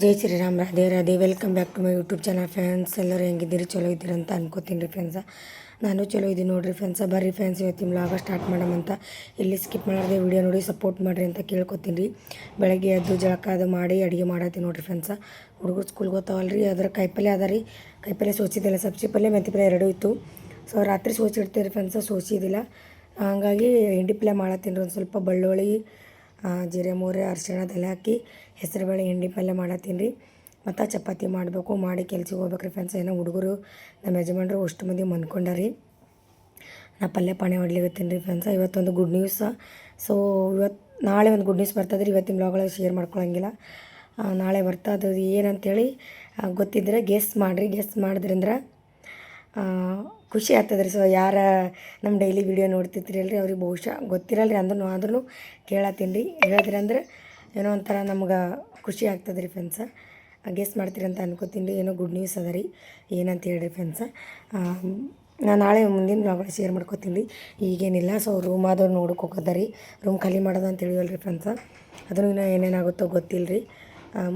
Jai Shriram Radhe Radhe welcome back to my YouTube channel friends ಎಲ್ಲರೂ ಹೆಂಗಿದ್ದೀರಿ? ಚಲೋ ಇದ್ದೀರಿ ಅಂತ ಅನ್ಕೋತೀನಿ ರೀ ಫ್ರೆಂಡ್ಸ ನಾನು ಚಲೋ ಇದ್ದೀನಿ ನೋಡಿರಿ ಫ್ರೆಂಡ್ಸ ಬರ್ರಿ ಫ್ರೆಂಡ್ಸ್ ಇವತ್ತಿನ ಲಾಗ ಸ್ಟಾರ್ಟ್ ಮಾಡಮಂತ ಇಲ್ಲಿ ಸ್ಕಿಪ್ ಮಾಡದೆ ವಿಡಿಯೋ ನೋಡಿ ಸಪೋರ್ಟ್ ಮಾಡಿರಿ ಅಂತ ಕೇಳ್ಕೊತೀನಿ. ರೀ ಬೆಳಗ್ಗೆ ಎದ್ದು ಜಳಕ ಅದು ಮಾಡಿ, ಅಡುಗೆ ಮಾಡತ್ತೀನಿ ನೋಡಿರಿ ಫ್ರೆಂಡ್ಸ ಹುಡುಗರು ಸ್ಕೂಲ್ಗೆ ಹೋಗ್ತಾವಲ್ಲ ರೀ ಅದ್ರ ಕಾಯಿಪಲ್ಯ ಅದ ರೀ. ಕಾಯಿಪಲ್ಯ ಸೋಚಿದ್ದಿಲ್ಲ ಸಬ್ಸಿ ಪಲ್ಯ ಮೆಂತಿ ಪಲ್ಲೆ ಎರಡೂ ಇತ್ತು. ಸೊ ರಾತ್ರಿ ಸೋಚಿಡ್ತೀರಿ ಫ್ರೆಂಡ್ಸ ಸೋಸಿದಿಲ್ಲ. ಹಾಗಾಗಿ ಹಿಂಡಿ ಪಲ್ಲೆ ಮಾಡತ್ತೀನಿ ರೀ ಒಂದು ಸ್ವಲ್ಪ ಬೆಳ್ಳುಳ್ಳಿ ಜೀರೆ, ಮೂರೆ, ಅರಿಶಿಣ ಅದೆಲ್ಲ ಹಾಕಿ ಹೆಸರುಬೇಳೆ ಹಿಂಡಿ ಪಲ್ಯ ಮಾಡತ್ತೀನಿ ರೀ. ಮತ್ತು ಚಪಾತಿ ಮಾಡಬೇಕು, ಮಾಡಿ ಕೆಲ್ಸಕ್ಕೆ ಹೋಗ್ಬೇಕು ರೀ ಫ್ರೆಂಡ್ಸ್ ಏನೋ ಹುಡುಗರು ನಮ್ಮ ಯಜಮಾನ್ರು ಅಷ್ಟು ಮಂದಿ ಮಂದ್ಕೊಂಡಾರಿ ನಾ ಪಲ್ಯ ಪಾಣಿ ಹೊಡ್ಲಿಗತ್ತೀನಿ ರೀ ಫ್ರೆಂಡ್ಸ ಇವತ್ತೊಂದು ಗುಡ್ ನ್ಯೂಸ್ ಸೊ ಇವತ್ತು ನಾಳೆ ಒಂದು ಗುಡ್ ನ್ಯೂಸ್ ಬರ್ತದೆ ರೀ. ಇವತ್ತಿನ ಬ್ಲಾಗೊಳಗೆ ಶೇರ್ ಮಾಡ್ಕೊಳ್ಳೋಂಗಿಲ್ಲ ನಾಳೆ ಬರ್ತಾ ಅದು ಏನಂತೇಳಿ ಗೊತ್ತಿದ್ರೆ ಗೆಸ್ ಮಾಡಿರಿ. ಗೆಸ್ ಮಾಡಿದ್ರಿಂದ ಖುಷಿ ಆಗ್ತದೆ ರೀ. ಸೊ ಯಾರ ನಮ್ಮ ಡೈಲಿ ವಿಡಿಯೋ ನೋಡ್ತಿರ್ತೀರಿ ಅಲ್ರಿ, ಅವ್ರಿಗೆ ಬಹುಶಃ ಗೊತ್ತಿರಲ್ಲ ರೀ ಅಂದ್ರೂ ಆದ್ರೂ ಕೇಳತ್ತೀನಿ ರೀ. ಹೇಳಿದ್ರಿ ಅಂದ್ರೆ ಏನೋ ಒಂಥರ ನಮ್ಗೆ ಖುಷಿ ಆಗ್ತದೆ ರೀ ಫ್ರೆಂಡ್ಸ ಗೆಸ್ ಮಾಡ್ತೀರಂತ ಅನ್ಕೋತೀನಿ. ರೀ ಏನೋ ಗುಡ್ ನ್ಯೂಸ್ ಅದ ರೀ. ಏನಂತ ಹೇಳ್ರಿ ಫ್ರೆಂಡ್ಸ ನಾನು ನಾಳೆ ಮುಂದಿನ ಬ್ಲಾಗ್ ಶೇರ್ ಮಾಡ್ಕೋತೀನಿ. ರೀ ಈಗೇನಿಲ್ಲ ಸೊ ರೂಮ್ ಆದವ್ರು ನೋಡಕ್ಕೆ ಹೋಗೋದ ರೀ. ರೂಮ್ ಖಾಲಿ ಮಾಡೋದು ಅಂತ ಹೇಳಿವಲ್ಲ ರೀ ಫ್ರೆಂಡ್ಸ ಅದನ್ನು ಇನ್ನೂ ಏನೇನಾಗುತ್ತೋ ಗೊತ್ತಿಲ್ಲ ರೀ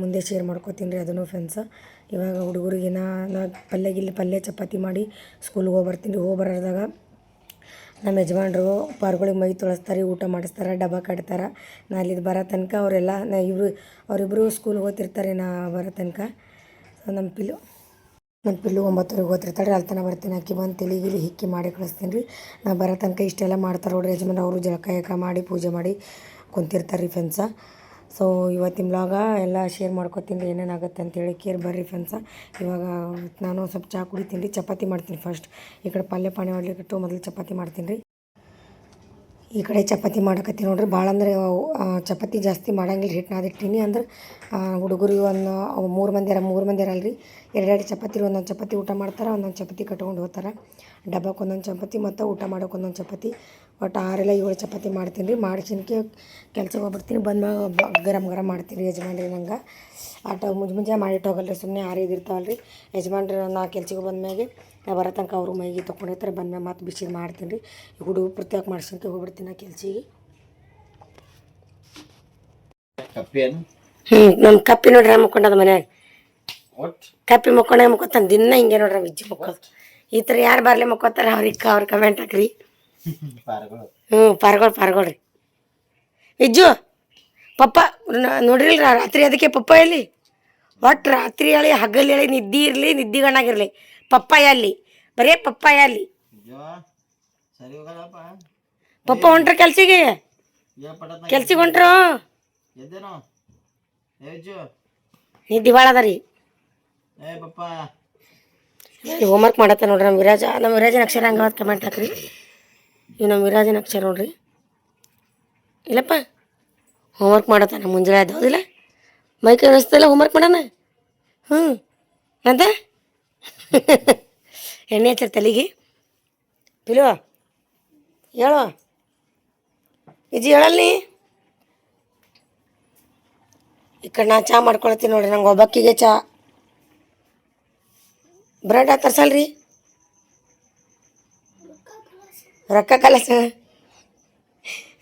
ಮುಂದೆ ಶೇರ್ ಮಾಡ್ಕೋತೀನಿ ರೀ ಅದನ್ನು ಫ್ರೆಂಡ್ಸ ಇವಾಗ ಹುಡುಗರಿಗೆ ನಾ ನಾ ಪಲ್ಯ ಗಿಲ್ಲೆ ಪಲ್ಯ ಚಪಾತಿ ಮಾಡಿ ಸ್ಕೂಲ್ಗೆ ಹೋಗಿ ಬರ್ತೀನಿ ರೀ. ಹೋಗಿ ಬರೋದಾಗ ನಮ್ಮ ಯಜಮಾನ್ರು ಪಾರ್ಗಳಿಗೆ ಮೈ ತೊಳಸ್ತಾರೆ, ಊಟ ಮಾಡಿಸ್ತಾರೆ, ಡಬ್ಬ ಕಟ್ತಾರೆ. ನಾ ಅಲ್ಲಿದ್ದು ಬರೋ ತನಕ ಅವರೆಲ್ಲ, ನಾ ಇಬ್ಬರು ಅವರಿಬ್ಬರು ಸ್ಕೂಲ್ಗೆ ಹೋಗ್ತಿರ್ತಾರೆ ನಾ ಬರೋ ತನಕ. ನಮ್ಮ ಪಿಲ್ಲು ನಮ್ಮ ಪಿಲ್ಲು ಒಂಬತ್ತುವರೆಗೆ ಓದ್ತಿರ್ತಾಳೆ ಅಲ್ಲಿ ತನಕ ಬರ್ತೀನಿ, ಅಕ್ಕಿ ಬಂದು ತಿಳಿ ಗಿಲಿ ಹಿಕ್ಕಿ ಮಾಡಿ ಕಳಿಸ್ತೀನಿ ರೀ. ನಾ ಬರೋ ತನಕ ಇಷ್ಟೆಲ್ಲ ಮಾಡ್ತಾರೆ ನೋಡ್ರಿ ಯಜಮಾನ್, ಅವರು ಜಳಕಾಯಕ ಮಾಡಿ, ಪೂಜೆ ಮಾಡಿ ಕುಂತಿರ್ತಾರೆ ರೀ ಫ್ರೆಂಡ್ಸ ಸೊ ಇವತ್ತಿನ ಬ್ಲಾಗ ಎಲ್ಲ ಶೇರ್ ಮಾಡ್ಕೊತೀನಿ ಏನೇನಾಗುತ್ತೆ ಅಂತೇಳಿ ಕೇರ್ ಬರ್ರಿ ಫ್ರೆಂಡ್ಸ ಇವಾಗ ನಾನು ಸ್ವಲ್ಪ ಚಹಾ ಕುಡಿತೀನಿ ರೀ, ಚಪಾತಿ ಮಾಡ್ತೀನಿ ಫಸ್ಟ್ ಈ ಕಡೆ ಪಲ್ಯ ಪಾಣಿ ಮಾಡ್ಲಿಕ್ಕೆ ಮೊದಲು ಚಪಾತಿ ಮಾಡ್ತೀನಿ ರೀ. ಈ ಕಡೆ ಚಪಾತಿ ಮಾಡಕತ್ತೀನಿ ನೋಡ್ರಿ ಭಾಳ ಅಂದರೆ ಚಪಾತಿ ಜಾಸ್ತಿ ಮಾಡಂಗಿಲ್ಲ ಹಿಟ್ಟು ನಾದಿಟ್ಟಿನಿ ಅಂದ್ರೆ ಹುಡುಗರಿಗೆ ಒಂದು ಮೂರು ಮಂದಿ ಅರ, ಮೂರು ಮಂದಿ ಅರಲ್ರಿ. ಎರಡೆರಡು ಚಪಾತಿ ಒಂದೊಂದು ಚಪಾತಿ ಊಟ ಮಾಡ್ತಾರೆ, ಒಂದೊಂದು ಚಪಾತಿ ಕಟ್ಕೊಂಡು ಹೋಗ್ತಾರೆ. ಡಬ್ಬಕ್ಕೆ ಒಂದೊಂದು ಚಪಾತಿ ಮತ್ತು ಊಟ ಮಾಡೋಕೆ ಒಂದೊಂದು ಚಪಾತಿ. ಒಟ್ಟು ಆರೆಲ್ಲ ಏಳು ಚಪಾತಿ ಮಾಡ್ತೀನಿ ರೀ. ಮಾಡ್ಸಿನ್ಕೆ ಕೆಲ್ಸಕ್ಕೆ ಹೋಗ್ಬಿಡ್ತೀನಿ. ಗರಮ್ ಗರಂ ಗರಂ ಮಾಡ್ತೀನಿ ರೀ ಯಜಮಾನ್ರಿ ನಂಗೆ. ಆಟ ಮುಂಜೆ ಮುಂಜಾನೆ ಮಾಡಿಟ್ಟು ಹೋಗಲ್ಲ ರೀ ಸುಮ್ಮನೆ ಆರಿದು ಇರ್ತಾವಲ್ಲ ರೀ. ಯಜಮಾನ್ರಿ ನಾ ಕೆಲ್ಸಕ್ಕೆ ಬಂದ್ಮ್ಯಾಗೆ ನಾ ಬರೋ ತನಕ ಅವರು ಮೈಗೆ ತೊಗೊಂಡಿರ್ತಾರೆ ಬಂದ್ಮ್ಯಾಗ ಮತ್ತೆ ಬಿಸಿದು ಮಾಡ್ತೀನಿ ರೀ. ಹುಡುಗ ಹುಡುಗರು ಪ್ರತ್ಯೇಕ ಮಾಡ್ಸ್ಕೊಂತ ಹೋಗ್ಬಿಡ್ತೀನಿ ನಾ ಕೆಲ್ಸಿಗೆ. ಹ್ಞೂ ನಮ್ಮ ಕಪ್ಪಿ ನೋಡ್ರಿ ಮುಕ್ಕೊಂಡದ ಮನ್ಯಾಗ ಕಪ್ಪಿ ಮುಕ್ಕೊಂಡಾಗ ಮುಕ್ಕೊತಾನೆ ದಿನ ಹಿಂಗೆ ನೋಡ್ರಿ ವಿಜ್ಜಿ ಮುಕ್ಕೋದು ಈ ಥರ ಯಾರು ಬರಲಿ ಮುಕ್ಕೋತಾರ ಅವ್ರಿಗೆ ಅವ್ರ ಕಮೆಂಟ್ ಹಾಕ್ರಿ. ಹ್ಞೂ ಪಾರ್ಗೋಳ್ ಪಾರ್ಗೋಳ್ರಿ ಇಜ್ಜು ಪಪ್ಪ ನೋಡ್ರಿಲ್ಲ ನೋಡ್ರಿಲ್ರ ರಾತ್ರಿ ಅದಕ್ಕೆ ಪಪ್ಪ ಎಲ್ಲಿ? ಒಟ್ಟು ರಾತ್ರಿ ಹೇಳಿ ಹಗಲ್ ಹೇಳಿ ನಿದ್ದೆ ಇರಲಿ ನಿದ್ದಿಗಣ್ಣಾಗಿರಲಿ. ಪಪ್ಪಾಯ ಅಲ್ಲಿ ಬರೇ ಪಪ್ಪಾಯ ಅಲ್ಲಿ ಪಪ್ಪ ಹೊಂಟ್ರ ಕೆಲ್ಸಿಗೆ? ಕೆಲ್ಸಿಗೆ ಹೊಂಟ್ರು? ನಿದ್ದೆ ಭಾಳ ಅದ ರೀ. ಹೋಮ್ವರ್ಕ್ ಮಾಡತ್ತ ನೋಡ್ರಿ ನಮ್ಮ ವಿರಾಜ. ನಮ್ಮ ವಿರಾಜನ ಅಕ್ಷರ ಹಂಗ ಕಮೆಂಟ್ ಹಾಕ್ರಿ. ಇವು ನಮ್ಮ ವಿರಾಜನ ಅಕ್ಷರ ನೋಡ್ರಿ. ಇಲ್ಲಪ್ಪ ಹೋಮ್ವರ್ಕ್ ಮಾಡತ್ತಾನ ಮುಂಜಾನೆ ಅದು ಹೌದಿಲ್ಲ? ಮೈಕ್ ಅನಿಸ್ತಲ್ಲ ಹೋಮ್ವರ್ಕ್ ಮಾಡೋಣ? ಹ್ಞೂ ಅಂತ ಎಣ್ಣೆ ಹಚ್ಚಿರ ತಲೆಗೆ. ಪಿಲು, ಹೇಳು. ಹೇಳಲ್ಲ ನೀ? ಈ ಕಡೆ ನಾ ಚಹಾ ಮಾಡ್ಕೊಳತ್ತೀನಿ ನೋಡ್ರಿ, ನಂಗೆ ಒಬ್ಬಕ್ಕಿಗೆ ಚಾ. ಬ್ರೆಡ್ ತರ್ಸಲ್ರಿ ರೊಕ್ಕ ಕಲಸ.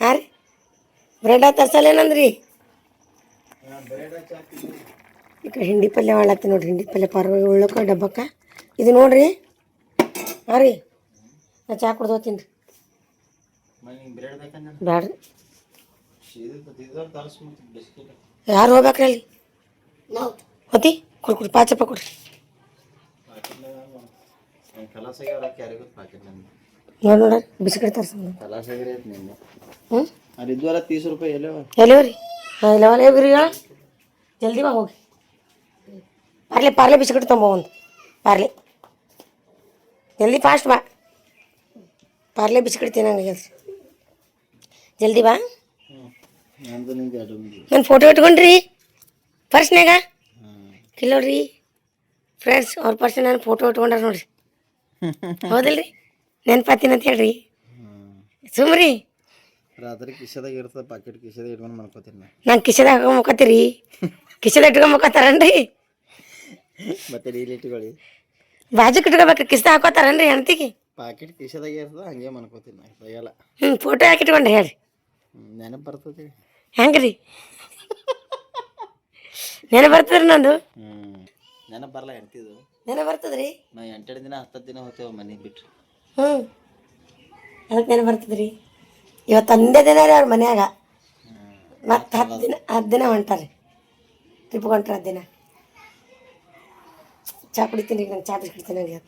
ಹಾಂ ರೀ? ಬ್ರೆಡ್ ತರ್ಸಲ್ಲ ಏನಂದ್ರಿ ಈ ಕಡೆ ಹಿಂಡಿ ಪಲ್ಯ ಮಾಡತ್ತೆ ನೋಡ್ರಿ, ಹಿಂಡಿ ಪಲ್ಯ ಪರವಾಗಿ ಉಳ್ಳಕ್ಕ ಡಬ್ಬಕ್ಕ. ಇದು ನೋಡ್ರಿ. ಹಾಂ ರೀ? ನಾ ಚಾ ಕುಡ್ದು ಹೋಗ್ತೀನಿ ರೀ. ಬ್ಯಾಡ್ರಿ. ಯಾರು ಹೋಗ್ಬೇಕ್ರಿ ಅಲ್ಲಿ? ಹೋತಿ, ಕೊಡ್ ಕೊಡ್ರಿ ಪಾಚಪ್ಪ ಕೊಡ್ರಿ. ಕಲಾಸ ಆಗ್ಯಾವ್ರಕ್ಕೆ ಯಾರಿಗೂ ಪಾಕೆಟ್ ನಂದು ನೋಡಿ ನೋಡ್ರಿ ಬಿಸ್ಕಿಟ್ ತರ್ಸ ಕಲಾಸ ಆಗಿರ ನಿನ್ನೆ ಹ್ಞೂ ಅದು ಇದ್ವಲ್ಲ ತೀಸ್ ರೂಪಾಯಿ ಎಲ್ಲೋ ಎಲ್ಲಿವ್ರಿ ಹಾಂ ಇಲ್ಲ ಹೋಗ್ರಿ ಹೇಳ ಜಲ್ದಿ ಬಾ ಹೋಗಿ ಪಾರ್ಲೆ ಪಾರ್ಲೆ ಬಿಸ್ಕಿಟ್ ತೊಂಬ ಒಂದು ಪಾರ್ಲೆ ಜಲ್ದಿ ಫಾಸ್ಟ್ ಬಾ ಪಾರ್ಲೆ ಬಿಸ್ಕಿಟ್ ತಿನ್ನಂಗೆ ಜಲ್ದಿ ಬಾ ಹ್ಞೂ ನಂದು ನಿಂಗೆ ಎರಡು ಮಂದಿ ನನ್ನ ಫೋಟೋ ಇಟ್ಕೊಂಡ್ರಿ ಪರ್ಸ್ನ್ಯಾಗ ಹಾಂ ಕಿಲ್ಲೋಡ್ರಿ ಫ್ರೆಂಡ್ಸ್ ಅವ್ರ ಪರ್ಸ್ ನಾನು ಫೋಟೋ ಇಟ್ಕೊಂಡಾರ ನೋಡ್ರಿ ಹೌದಿಲ್ರಿ ನೆನ್ಪಾತೀನಿ ಅಂತ ಹೇಳ್ರಿ. ಸುಮ್ರಿ. ರಾತ್ರಿ ಕಿಶದಾಗ ಇರ್ತದೆ ಪಾಕೆಟ್ ಕಿಶದಾಗ ಇಟ್ಕೊಂಡು ಮಾಡ್ಕೋತೀನಿ ನಾ ನಾನು ಕಿಶೆದಾಗ ಹಾಕೊಂಡ್ ಮುಖತ್ತೀರಿ ಕಿಶೆದಾಗ ಇಟ್ಕೊಂಡ್ ಮುಖತ್ತಾರನ್ರಿ ಮತ್ತೆ ಡೈಲಿ ಇಟ್ಕೊಳ್ಳಿ. ಬಾಜು ಇಟ್ಕೋಬೇಕು ಕಿಸ್ದ ಹಾಕೋತಾರನ್ರಿ ಹೆಣ್ತಿಗೆ? ಪಾಕೆಟ್ ಕಿಶದಾಗ ಇರ್ತದೆ ಹಂಗೆ ಮಾಡ್ಕೋತೀನಿ ನಾ ತೆಗಿಯಲ್ಲ ಹ್ಞೂ ಫೋಟೋ ಹಾಕಿ ಇಟ್ಕೊಂಡ್ರಿ ಹೇಳಿ ನೆನಪು ಬರ್ತದೆ. ಹೆಂಗ್ರಿ? ನೆನಪು ಬರ್ತದ್ರಿ ನಂದು. ನೆನಪು ಬರಲ್ಲ ಹೆಂಡ್ತಿದು ನೆನೆ ಬರ್ತದ್ರಿ? ನಾ ಎಂಟೆರಡು ದಿನ ಹತ್ತತ್ತು ದಿನ ಹೋಗ್ತೇವೆ ಮನೆಗೆ ಬಿಟ್ಟು ಹ್ಞೂ ಅದಕ್ಕೆ ನೆನಪು ಬರ್ತದ್ರಿ ಇವತ್ತು ಒಂದೇ ದಿನ ರೀ ಅವ್ರ ಮನ್ಯಾಗ. ಮತ್ತೆ ಹತ್ತು ದಿನ ಹತ್ತು ದಿನ ಹೊಂಟಾರೆ. ಟ್ರಿಪ್ ಹೊಂಟ್ರ ಹತ್ತು ದಿನ. ಚಾ ಕುಡಿತೀನಿ ಈಗ ನಂಗೆ ಚಾ ಬಿಸ್ಕಿಡ್ತೀನಿ ನನಗೆ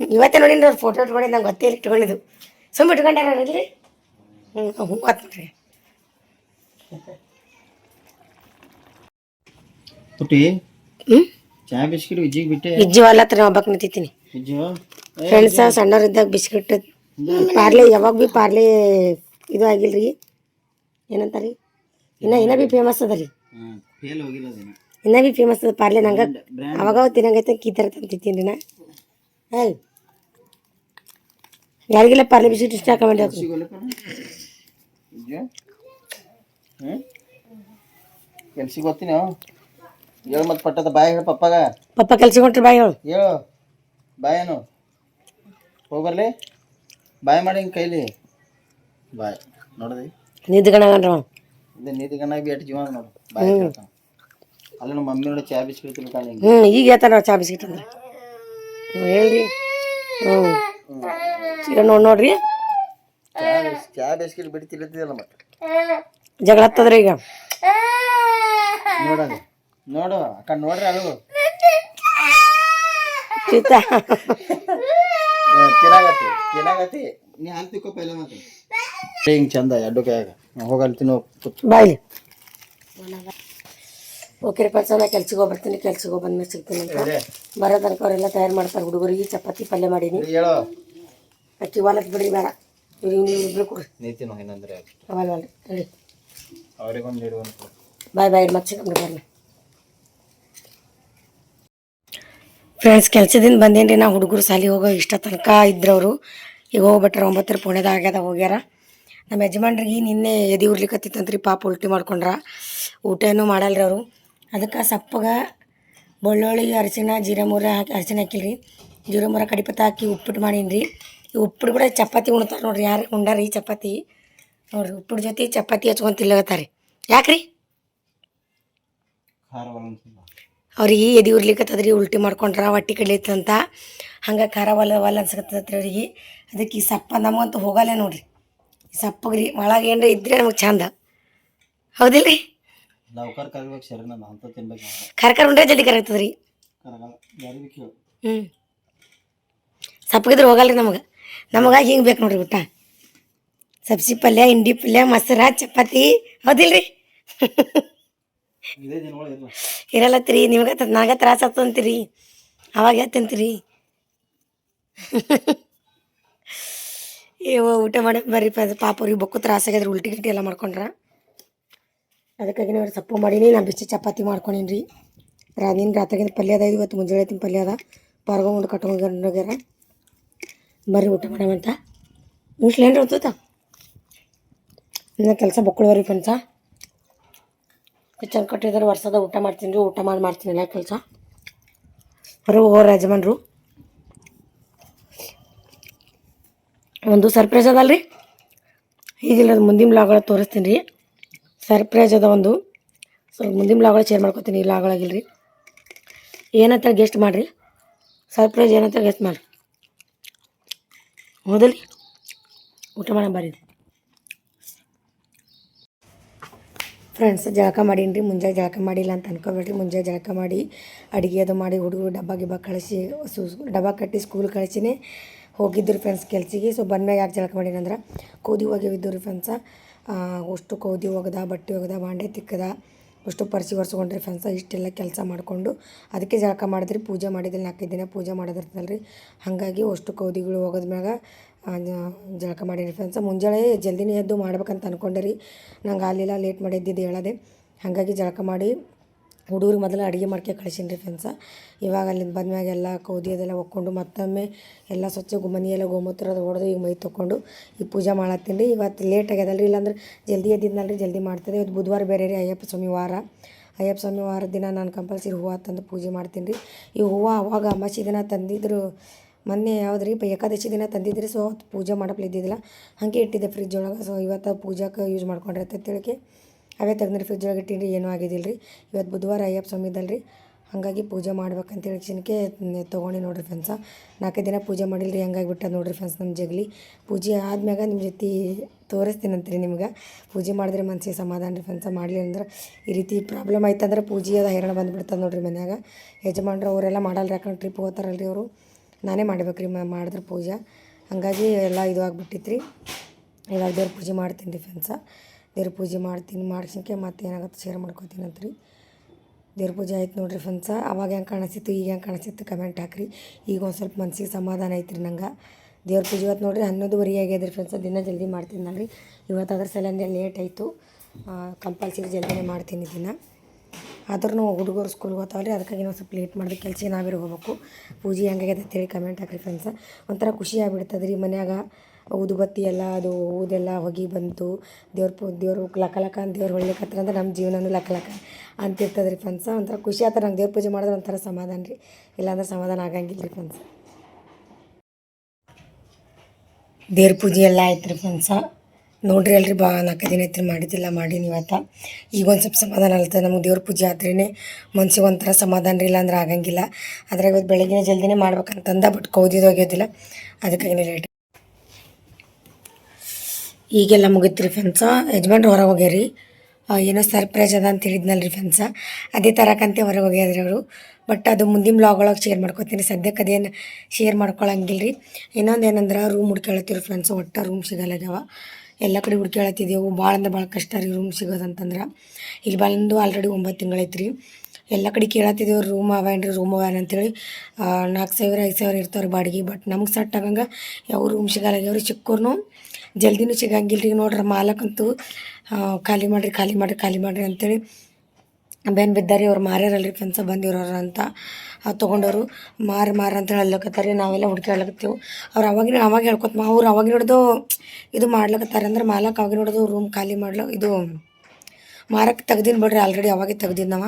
ಇವತ್ತೇ ನೋಡಿ ಅವ್ರು ಫೋಟೋ ಇಟ್ಕೊಂಡು ನಂಗೆ ಗೊತ್ತೇ ಇಟ್ಕೊಂಡಿದ್ದು. ಸುಮ್ಮ ಇಟ್ಕೊಂಡಾರ ಹ್ಞೂ ಹ್ಞೂ ನೋಡ್ರಿ ಪುಟ್ಟಿ ಹ್ಞೂ ಚಾ ಬಿಸ್ಕಿಟ್ ವಿಜ್ಜಿಗೆ ಬಿಟ್ಟೆ. ಇಜ್ಜಿ ಹತ್ರ ಒಬ್ಬಕ್ಕೆ ನಿಂತಿದ್ದೀನಿ ವಿಜ್ಜು? ಫ್ರೆಂಡ್ಸ ಸಣ್ಣವರಿದ್ದಾಗ ಬಿಸ್ಕಿಟ್ ಪಾರ್ಲೆ ಯಾವಾಗ ಭೀ ಪಾರ್ಲೆ ಇದು ಆಗಿಲ್ಲ ರೀ ಏನಂತಾರೆ? ಇನ್ನ ಇನ್ನ ಭೀ ಫೇಮಸ್ ಅದ ರೀ. ಇನ್ನ. ಭೀ ಫೇಮಸ್ ಅದ ಪಾರ್ಲೆ ನಂಗೆ. ಅವಾಗ ತಿನ್ನಂಗೈತೆ ಕೀತರ ರೀ ನಾ. ಹೇಯ್ ಯಾರಿಗೆಲ್ಲ ಪಾರ್ಲೆ ಬಿಸ್ಕಿಟ್ ಇಷ್ಟ ವಿಜ್ಜು ಹ್ಞೂ ಕೆಲ್ಸಿಗೆ ಹೋಗ್ತೀನಿ ಹೇಳು ಮತ್ತೆ ಪಟ್ಟದ ಬಾಯ್ ಹೇಳು ಪಪ್ಪಾಗ. ಪಪ್ಪ ಕೆಲ್ಸಿಗೆ ಹೊಂಟ್ರಿ ಬಾಯ್ ಹೇಳು. ಹೇಳು. ಬಾಯೇನು ಹೋಗ್ಬರ್ಲಿ. ಬಾಯ್ ಮಾಡಿ ಹಿಂಗೆ ಕೈಲಿ. ಬಾಯ್. ನೋಡಿದಿ ಅವ ಇದು ನೀತಿ ಗಣ್ಣ ಬಿ ಎಟ್ಟು ಜೀವ ನೋಡಿ. ಬಾಯ್ ಅಲ್ಲಿ ಅಲ್ಲ ನಮ್ಮ ಮಮ್ಮಿ ನೋಡಿ ಚಾ ಬಿಸ್ಕಿಟ್ ತಿಳ್ಕೊಂಡು ಹಿಂಗೆ. ಹ್ಞೂ ಈಗ ಹೇಳ್ತಾರ ಚಾ ಬಿಸ್ಕಿಟ್ ಅಂದ್ರೆ. ಹ್ಞೂ ಹೇಳ್ರಿ. ಹ್ಞೂ ನೋಡಿ ನೋಡ್ರಿ. ಚಾ ಬಿಸ್ಕಿಟ್ ಬಿಟ್ಟು ತಿಳ್ತಿದ್ದಲ್ಲ ಮತ್ತೆ. ಜಗಳ ಹತ್ತದ್ರಿ ಈಗ. ನೋಡೋದು ನೋಡು. ಅಕ್ಕ ನೋಡ್ರಿ ಅದು. ಚೀತ ತಿನ್ನಾಗತ್ತಿ ತಿನ್ನಾಗತ್ತಿ ನೀ ಹಾಲು ತಿಕ್ಕೋ ಪೈಲ ಮತ್ತೆ ಹಿಂಗೆ ಚಂದ ಎಡ್ಡು ಕೈಯಾಗ. ಹೋಗಲ್ಲಿ ತಿನ್ನೋ ಬಾಯ್ಲಿ ಓಕೆ ಪರ್ಸ ನಾ ಕೆಲ್ಸಕ್ಕೆ ಹೋಗ್ಬರ್ತೀನಿ ಕೆಲ್ಸಕ್ಕೆ ಹೋಗಿ ಬಂದ್ಮೇಲೆ ಸಿಗ್ತೀನಿ ಅಂತ. ಬರೋ ತನಕ ಅವರೆಲ್ಲ ತಯಾರು ಮಾಡ್ತಾರೆ ಹುಡುಗರಿಗೆ ಚಪಾತಿ ಪಲ್ಯ ಮಾಡೀನಿ. ಹೇಳೋ. ಅಕ್ಕಿ ಹೊಲಕ್ಕೆ ಬಿಡಿ ಬೇಡ. ಇವ್ರು ನೀವು ಇಬ್ರು ಕೊಡ್ರಿ. ನೀತಿನೋ ಏನಂದ್ರೆ ಅವಲ್ಲ ಹೇಳಿ ಅವ್ರಿಗೊಂದು ಬಾಯ್ ಬಾಯ್ ಮತ್ತೆ ಸಿಗಮ್ರಿ ಬರ್ಲಿ ಫ್ರೆಂಡ್ಸ್ ಕೆಲ್ಸದಿಂದ ಬಂದೇನ್ರಿ ನಾ ಹುಡುಗರು ಸಾಲಿ ಹೋಗೋ ಇಷ್ಟ ತನಕ ಇದ್ರವರು. ಈಗ ಹೋಗ್ಬಿಟ್ರೆ ಒಂಬತ್ತರ ಪುಣ್ಯದ ಆಗ್ಯದ ಹೋಗ್ಯಾರ. ನಮ್ಮ ಯಜಮಾನ್ರಿಗೆ ನಿನ್ನೆ ಎದಿ ಉರ್ಲಿಕ್ಕತ್ತಿತ್ತಂತ್ರಿ ಪಾಪ ಉಲ್ಟಿ ಮಾಡ್ಕೊಂಡ್ರ. ಊಟ ಏನೂ ಮಾಡಲ್ರಿ ಅವರು. ಅದಕ್ಕೆ ಸಪ್ಪಗ ಬೆಳ್ಳುಳ್ಳಿ, ಅರಿಶಿಣ ಜೀರಾ ಮೂರ ಹಾಕಿ, ಅರಿಶಿಣ ಹಾಕಿಲ್ರಿ. ಜೀರಾ ಮೂರ ಕಡಿಪತ್ತ ಹಾಕಿ ಉಪ್ಪಿಟ್ಟು ಮಾಡೀನಿ ಈ ಉಪ್ಪಿಟ್ಟು ಕೂಡ ಚಪಾತಿ ಉಣ್ತಾರೆ ನೋಡ್ರಿ, ಯಾರು ಉಂಡಾರಿ ಚಪಾತಿ? ನೋಡ್ರಿ ಉಪ್ಪಿಟ್ಟು ಜೊತೆ ಚಪಾತಿ ಹಚ್ಕೊಂಡು ತಿಲ್ಲಗತ್ತಾರೆ ಯಾಕ್ರಿ? ಅವ್ರಿಗೆ ಎದೆ ಉರ್ಲಿಕ್ಕತ್ತದ್ರಿ ಉಲ್ಟಿ ಮಾಡ್ಕೊಂಡ್ರ ಹೊಟ್ಟಿ ಕಡ್ಲಿತ್ತಂತ ಹಂಗೆ ಖಾರ ಒಲ್ಲ ಒಲ್ಲ ಅನ್ಸಕತ್ತದ್ರಿ ಅವ್ರಿಗೆ. ಅದಕ್ಕೆ ಈ ಸಪ್ಪ ನಮಗಂತೂ ಹೋಗಲ್ಲ ನೋಡ್ರಿ. ಈ ಸಪ್ಪಗ್ರಿ ಒಳಗೆ ಏನರ ಇದ್ರೆ ನಮಗೆ ಚಂದ ಹೌದಿಲ್ರಿ? ಖಾರ ಉಂಡ್ರೆ ಜಲ್ದಿ ಕರಗ್ತದೆ ರೀ ಕರಗಲ್ಲ ಯಾರು ಬೇಕು ಹೇಳು ಹ್ಞೂ ಸಪ್ಪಗಿದ್ರೆ ಹೋಗಲ್ರಿ ನಮಗೆ. ನಮಗೆ ಹಿಂಗೆ ಬೇಕು ನೋಡ್ರಿ ಊಟ. ಸಬ್ಸಿ ಪಲ್ಯ ಇಂಡಿ ಪಲ್ಯ ಮೊಸರ ಚಪಾತಿ. ಹೌದಿಲ್ಲ ಇಲ್ಲ ಇರಲ್ಲತ್ರಿ ನಿಮ್ಗೆ ನಾಗ ತ್ರಾಸ ಆಗ್ತಂತೀರಿ ಅವಾಗ ಹೇಳ್ತಂತೀರಿ ಏ ಊಟ ಮಾಡಿ, ಬರ್ರಿ ಪಾಪ ಅವ್ರಿಗೆ ಬೊಕ್ಕು ತ್ರಾಸ ಆಗ್ಯದ್ರಿ, ಉಲ್ಟಿ ಗಿಲ್ಟಿ ಎಲ್ಲ ಮಾಡ್ಕೊಂಡ್ರ. ಅದಕ್ಕಾಗಿ ನೀವು ಸಪ್ಪು ಮಾಡೀನಿ ನಾ ಬಿಸಿ ಚಪಾತಿ ಮಾಡ್ಕೊಂಡೀನಿ ರೀ ರಾದಿನ ರಾತ್ರಿಗಿಂತ ಪಲ್ಯ ಅದ ಇವತ್ತು ಮುಂಜಾನೆ ತಿನ್ ಪಲ್ಯ ಅದ. ಪಾರ್ಗೊ ಉಂಡು ಕಟ್ಕೊಂಡು ಹೋಗ್ಯಾರ. ಬರ್ರಿ, ಊಟ ಮಾಡಮಂತ ಮುಸ್ಲೇನ್ರಿ ಹೊತ್ತದ ಇನ್ನ ಕೆಲಸ ಬೊಕ್ಕಳುವರಿ ಫ್ರೆಂಡ್ಸ ಕಿಚನ್ ಕಟ್ಟಿದ್ರೆ ವರ್ಷದ ಊಟ ಮಾಡ್ತೀನಿ ಊಟ ಮಾಡಿ ಮಾಡ್ತೀನಿ ಎಲ್ಲ ಕೆಲಸ. ಅವರು ಹೋಗೋರು ಯಜಮಾನ್ರು ಒಂದು ಸರ್ಪ್ರೈಸ್ ಅದಲ್ರಿ? ಈಗಿಲ್ಲ ಮುಂದಿನ ಲಾಗಳ ತೋರಿಸ್ತೀನಿ ರೀ. ಸರ್ಪ್ರೈಸ್ ಅದ ಒಂದು. ಸ್ವಲ್ಪ ಮುಂದಿನ ಲಾಗಳ ಶೇರ್ ಮಾಡ್ಕೊತೀನಿ ಈ ಲಾಗಳಾಗಿಲ್ಲ ರೀ ಏನಂತ ಗೆಸ್ಟ್ ಮಾಡಿರಿ. ಸರ್ಪ್ರೈಸ್ ಏನಂತ ಗೆಸ್ಟ್ ಮಾಡಿರಿ. ಹೌದಲ್ರಿ? ಊಟ ಮಾಡೋಣ ಬರ್ರಿ ಫ್ರೆಂಡ್ಸ್ ಜಳಕ ಮಾಡೀನಿ ರೀ ಮುಂಜಾನೆ ಜಳಕ ಮಾಡಿಲ್ಲ ಅಂತ ಅನ್ಕೋಬೇಡ್ರಿ. ಮುಂಜಾನೆ ಜಳಕ ಮಾಡಿ, ಅಡುಗೆ ಅದು ಮಾಡಿ, ಹುಡುಗರು ಡಬ್ಬ ಗಿಬ್ಬ ಕಳಿಸಿ ಡಬ್ಬ ಕಟ್ಟಿ ಸ್ಕೂಲ್ ಕಳಿಸಿನೇ. ಹೋಗಿದ್ರು ಫ್ರೆಂಡ್ಸ್ ಕೆಲ್ಸಿಗೆ. ಸೊ ಬಂದ್ಮ್ಯಾಗ ಯಾಕೆ ಜಳಕ ಮಾಡೀನಿ ಅಂದ್ರೆ, ಕೋದಿ ಒಗೆವಿದ್ದು ರೀ ಫ್ರೆಂಡ್ಸ ಅಷ್ಟು ಕೋದಿ ಹೋಗದ ಬಟ್ಟೆ ಹೋಗದ ಬಾಂಡೆ ತಿಕ್ಕದ, ಅಷ್ಟು ಪರ್ಸಿ ಒರೆಸ್ಕೊಂಡ್ರಿ ಫ್ರೆಂಡ್ಸ ಇಷ್ಟೆಲ್ಲ ಕೆಲಸ ಮಾಡಿಕೊಂಡು, ಅದಕ್ಕೆ ಜಳಕ ಮಾಡಿದ್ರಿ. ಪೂಜೆ ಮಾಡಿದ್ರಿ ನಾಲ್ಕೈದು ದಿನ ಪೂಜೆ ಮಾಡೋದಿರ್ತದಲ್ಲ ರೀ ಹಾಗಾಗಿ ಅಷ್ಟು ಕೌದಿಗಳು ಹೋಗೋದ್ಮ್ಯಾಗ ಜಳಕ ಮಾಡೀನಿ ಫ್ರೆಂಡ್ಸ ಮುಂಜಾನೆ ಜಲ್ದಿನೇ ಎದ್ದು ಮಾಡ್ಬೇಕಂತ ಅಂದ್ಕೊಂಡೆ ರೀ. ನಂಗೆ ಅಲ್ಲಿಲ್ಲ ಲೇಟ್ ಮಾಡಿದ್ದಿದ್ದು ಹೇಳದೆ. ಹಾಗಾಗಿ ಜಳಕ ಮಾಡಿ ಹುಡುಗರು ಮೊದಲು ಅಡುಗೆ ಮಾಡ್ಕೆ ಕಳಿಸೀನಿ ರೀ ಫ್ರೆಂಡ್ಸ ಇವಾಗ ಅಲ್ಲಿಂದ ಬಂದ್ಮ್ಯಾಗ ಎಲ್ಲ ಕೌದಿ ಅದೆಲ್ಲ ಒಕ್ಕೊಂಡು ಮತ್ತೊಮ್ಮೆ ಎಲ್ಲ ಸ್ವಚ್ಛ ಮನೆ ಎಲ್ಲ ಗೋಮೂತ್ರ ಅದು ಹೊಡೆದು ಈಗ ಮೈ ತೊಗೊಂಡು ಈಗ ಪೂಜೆ ಮಾಡತ್ತೀನಿ ರೀ. ಇವತ್ತು ಲೇಟ್ ಆಗ್ಯದಲ್ಲ ರೀ ಇಲ್ಲಾಂದ್ರೆ ಜಲ್ದಿ ಎದ್ದಿದ್ನಲ್ಲ ರೀ ಜಲ್ದಿ ಮಾಡ್ತದೆ ಇವತ್ತು ಬುಧವಾರ ಬೇರೆ ರೀ ಅಯ್ಯಪ್ಪ ಸ್ವಾಮಿ ವಾರ. ಅಯ್ಯಪ್ಪ ಸ್ವಾಮಿ ವಾರದ ದಿನ ನಾನು ಕಂಪಲ್ಸರಿ ಹೂವು ತಂದು ಪೂಜೆ ಮಾಡ್ತೀನಿ ರೀ. ಈ ಹೂವು ಅವಾಗ ಅಮಾಸಿ ದಿನ ತಂದಿದ್ರು ಮೊನ್ನೆ ಯಾವ್ದು ರೀ ಏಕಾದಶಿ ದಿನ ತಂದಿದ್ರಿ ಸೊ ಪೂಜೆ ಮಾಡಪ್ಲೆ ಇದ್ದಿದ್ದಿಲ್ಲ. ಹಾಗೆ ಇಟ್ಟಿದ್ದೆ ಫ್ರಿಜ್ ಒಳಗೆ. ಸೊ ಇವತ್ತು ಪೂಜಾಕ್ಕೆ ಯೂಸ್ ಮಾಡ್ಕೊಂಡಿರ್ತೈತೆ ತಿಳ್ಕೆ. ಅವೇ ತೆಗ್ದ್ರಿ ಫ್ರಿಜ್ ಒಳಗೆ ಇಟ್ಟಿನಿ ಏನೂ ಆಗಿದ್ದಿಲ್ಲ ರೀ ಇವತ್ತು ಬುಧವಾರ ಅಯ್ಯಪ್ಪ ಸ್ವಾಮಿ ರೀ ಹಾಗಾಗಿ ಪೂಜೆ ಮಾಡ್ಬೇಕಂತೇಳಿ ಕ್ಷಣಕ್ಕೆ ತೊಗೊಂಡು ನೋಡಿರಿ ಫ್ರೆಂಡ್ಸ ನಾಲ್ಕೈದು ದಿನ ಪೂಜೆ ಮಾಡಿಲ್ಲ ರೀ ಹಂಗಾಗಿ ಬಿಟ್ಟದ ನೋಡಿರಿ ಫ್ರೆಂಡ್ಸ್ ನಮ್ಮ ಜಗಲಿ. ಪೂಜೆ ಆದ್ಮ್ಯಾಗ ನಿಮ್ಮ ಜೊತೆ ತೋರಿಸ್ತೀನಂತ್ರಿ ನಿಮ್ಗೆ. ಪೂಜೆ ಮಾಡಿದ್ರೆ ಮನಸ್ಸಿಗೆ ಸಮಾಧಾನ ರೀ ಫ್ರೆಂಡ್ಸ ಮಾಡಲಿ ಅಂದ್ರೆ ಈ ರೀತಿ ಪ್ರಾಬ್ಲಮ್ ಆಯ್ತಂದ್ರೆ ಪೂಜೆ ಅದು ಹೈರಾಣ ಬಂದುಬಿಡ್ತದೆ ನೋಡಿರಿ ಮನ್ಯಾಗ. ಯಜಮಾನ್ರು ಅವರೆಲ್ಲ ಮಾಡಲ್ಲ ಯಾಕಂದ್ರೆ ಟ್ರಿಪ್ ಹೋಗ್ತಾರಲ್ರಿ ಅವರು. ನಾನೇ ಮಾಡ್ಬೇಕು ರೀ ಮಾಡಿದ್ರೆ ಪೂಜೆ. ಹಾಗಾಗಿ ಎಲ್ಲ ಇದು ಆಗಿಬಿಟ್ಟಿತ್ತು ರೀ ಇವಾಗ ದೇವ್ರ ಪೂಜೆ ಮಾಡ್ತೀನಿ ರೀ ಫ್ರೆಂಡ್ಸ ದೇವ್ರ ಪೂಜೆ ಮಾಡ್ತೀನಿ ಮಾಡ್ಸೋಕ್ಕೆ ಮತ್ತೆ ಏನಾಗುತ್ತೆ ಶೇರ್ ಮಾಡ್ಕೊತೀನಿ ಅಂತ ರೀ ದೇವ್ರ ಪೂಜೆ ಆಯ್ತು ನೋಡಿರಿ ಫ್ರೆಂಡ್ಸ ಅವಾಗ ಹೆಂಗೆ ಕಾಣಿಸ್ತಿತ್ತು, ಈಗ ಹೆಂಗೆ ಕಾಣಿಸ್ತಿತ್ತು ಕಮೆಂಟ್ ಹಾಕ್ರಿ. ಈಗ ಒಂದು ಸ್ವಲ್ಪ ಮನಸ್ಸಿಗೆ ಸಮಾಧಾನ ಐತ್ರಿ ನಂಗೆ. ದೇವ್ರ ಪೂಜೆ ಇವತ್ತು ನೋಡಿರಿ ಹನ್ನೊಂದುವರೆ ಆಗ್ಯದ್ರಿ ಫ್ರೆಂಡ್ಸ ದಿನ ಜಲ್ದಿ ಮಾಡ್ತೀನಿ ನೋಡ್ರಿ ಇವತ್ತು ಅದ್ರ ಸಲ ಲೇಟ್ ಆಯಿತು ಕಂಪಲ್ಸರಿ ಜಲ್ದಿನೇ ಮಾಡ್ತೀನಿ ದಿನ. ಆದ್ರೂ ಹುಡುಗರು ಸ್ಕೂಲ್ಗೆ ಹೋಗ್ತಾವಲ್ಲ ರೀ ಅದಕ್ಕಾಗಿ ನಾವು ಸ್ವಲ್ಪ ಲೇಟ್ ಮಾಡಿದ್ರೆ ಕೆಲಸ ನಾವೇ ಹೋಗ್ಬೇಕು. ಪೂಜೆ ಅಂತ ಅಂತೇಳಿ ಕಮೆಂಟ್ ಹಾಕ್ರಿ ಫ್ರೆಂಡ್ಸ ಒಂಥರ ಖುಷಿ ಆಗ್ಬಿಡ್ತದೆ ರೀ ಮನ್ಯಾಗ ಊದುಬತ್ತಿ ಎಲ್ಲ, ಅದು ಊದೆಲ್ಲ ಹೊಗಿ ಬಂತು. ದೇವ್ರ ಪೂ, ದೇವ್ರು ಲಕ ಲಕ ಅಂತ ದೇವ್ರು ಹೊಳ್ಲಿಕತ್ರ ಅಂದ್ರೆ ನಮ್ಮ ಜೀವನನೂ ಲಕ ಲಕ ಅಂತಿರ್ತದೆ ರೀ ಫ್ರೆಂಡ್ಸ ಒಂಥರ ಖುಷಿ ಆತ ನಂಗೆ ದೇವ್ರ ಪೂಜೆ ಮಾಡಿದ್ರೆ ಒಂಥರ ಸಮಾಧಾನ ರೀ. ಇಲ್ಲಾಂದ್ರೆ ಸಮಾಧಾನ ಆಗಂಗಿಲ್ಲ ರೀ ಫ್ರೆಂಡ್ಸ ದೇವ್ರ ಪೂಜೆ ಎಲ್ಲ ಆಯ್ತು ರೀ ಫ್ರೆಂಡ್ಸ ನೋಡ್ರಿ ಅಲ್ರಿ ಬಾ ನಾಲ್ಕು ದಿನ ಐತ್ರಿ ಮಾಡಿದ್ದಿಲ್ಲ ಮಾಡೀನಿ ಇವತ್ತು ಈಗ ಒಂದು ಸ್ವಲ್ಪ ಸಮಾಧಾನ ಅಲ್ತದೆ ನಮಗೆ ದೇವ್ರ ಪೂಜೆ ಆದ್ರೇ ಮನ್ಸಿಗೆ ಒಂಥರ ಸಮಾಧಾನ ರೀ, ಇಲ್ಲಾಂದ್ರೆ ಆಗಂಗಿಲ್ಲ. ಅದ್ರಾಗ ಇವತ್ತು ಬೆಳಗ್ಗೆ ಜಲ್ದಿನೇ ಮಾಡ್ಬೇಕಂತಂದ ಬಟ್ ಕೌದಿದ್ದು ಹೋಗ್ಯೋದಿಲ್ಲ. ಅದಕ್ಕಾಗಿ ಲೇಟ್ ಈಗೆಲ್ಲ ಮುಗಿತು ರೀ ಫ್ರೆಂಡ್ಸ ಯಜಮಾನ್ರು ಹೊರಗೆ ಹೋಗ್ಯಾರಿ. ಏನೋ ಸರ್ಪ್ರೈಸ್ ಅದ ಅಂತ ಹೇಳಿದ್ನಲ್ಲ ರೀ ಫ್ರೆಂಡ್ಸ ಅದೇ ತರಕಂತೆ ಹೊರಗೆ ಹೋಗ್ಯಾದ್ರಿ ಅವರು. ಬಟ್ ಅದು ಮುಂದಿನ ಬ್ಲಾಗ್ ಒಳಗೆ ಶೇರ್ ಮಾಡ್ಕೊತೀನಿ. ಸದ್ಯಕ್ಕೆ ಅದೇನು ಶೇರ್ ಮಾಡ್ಕೊಳಂಗಿಲ್ಲ ರೀ ಇನ್ನೊಂದು ಏನಂದ್ರೆ ರೂಮ್ ಹುಡ್ಕೊಳತ್ತೀವಿ ಫ್ರೆಂಡ್ಸ್ ಒಟ್ಟು ರೂಮ್ ಸಿಗಲ್ಲಾಗ್ಯಾವ ಎಲ್ಲ ಕಡೆ ಹುಡ್ಕ್ಯಾಳತ್ತಿದ್ದೆವು. ಭಾಳ ಅಂದ್ರೆ ಭಾಳ ಕಷ್ಟ ರೀ ರೂಮ್ ಸಿಗೋದಂತಂದ್ರೆ ಇಲ್ಲಿ ಬಂದು ಆಲ್ರೆಡಿ ಒಂಬತ್ತು ತಿಂಗಳೈತೆ ರೀ ಎಲ್ಲ ಕಡೆ ಕೇಳತ್ತಿದ್ದೇವೆ ರೂಮ್ ಅವೇನ್ರಿ ರೂಮ್ ಅವೇನು ಅಂತೇಳಿ ನಾಲ್ಕು ಸಾವಿರ, ಐದು ಸಾವಿರ ಇರ್ತಾವ್ರಿ ಬಾಡಿಗೆ. ಬಟ್ ನಮ್ಗೆ ಸಟ್ ಆಗಂಗೆ ಯಾವ ರೂಮ್ ಸಿಗಲ್ಲಾಗ್ಯಾವ್ರಿ ಚಿಕ್ಕೋರ್ನು ಜಲ್ದಿನೂ ಸಿಗಂಗಿಲ್ಲ ರೀ ನೋಡ್ರಿ ಮಾಲಕ್ಕಂತೂ ಖಾಲಿ ಮಾಡಿರಿ ಖಾಲಿ ಮಾಡಿರಿ ಖಾಲಿ ಮಾಡಿರಿ ಅಂತೇಳಿ ಬೆನ್ ಬಿದ್ದಾರಿ, ಅವ್ರು ಮಾರ್ಯಾರಲ್ರಿ ಕೆಲಸ ಬಂದಿರೋರು ಅಂತ. ಆ ತೊಗೊಂಡವರು ಮಾರು ಮಾರು ಅಂತ ಹೇಳಲಕತ್ತಾರೆ. ನಾವೆಲ್ಲ ಹುಡ್ಕ್ಯಾಡ್ಲಕತ್ತೀವಿ ಅವ್ರು ಅವಾಗಿನ ಅವಾಗ ಹೇಳ್ಕೊತ ಅವ್ರು ಅವಾಗ ಹಿಡ್ದು ಇದು ಮಾಡ್ಲಕತ್ತಾರೆ ಅಂದ್ರೆ ಮಾಲಕ್ ಅವಾಗ ಹಿಡ್ದು ರೂಮ್ ಖಾಲಿ ಮಾಡ್ಲ ಇದು ಮಾರಕ್ಕೆ ತೆಗ್ದಿನ ಬಿಡ್ರಿ, ಆಲ್ರೆಡಿ ಅವಾಗೆ ತೆಗ್ದಿದ್ದು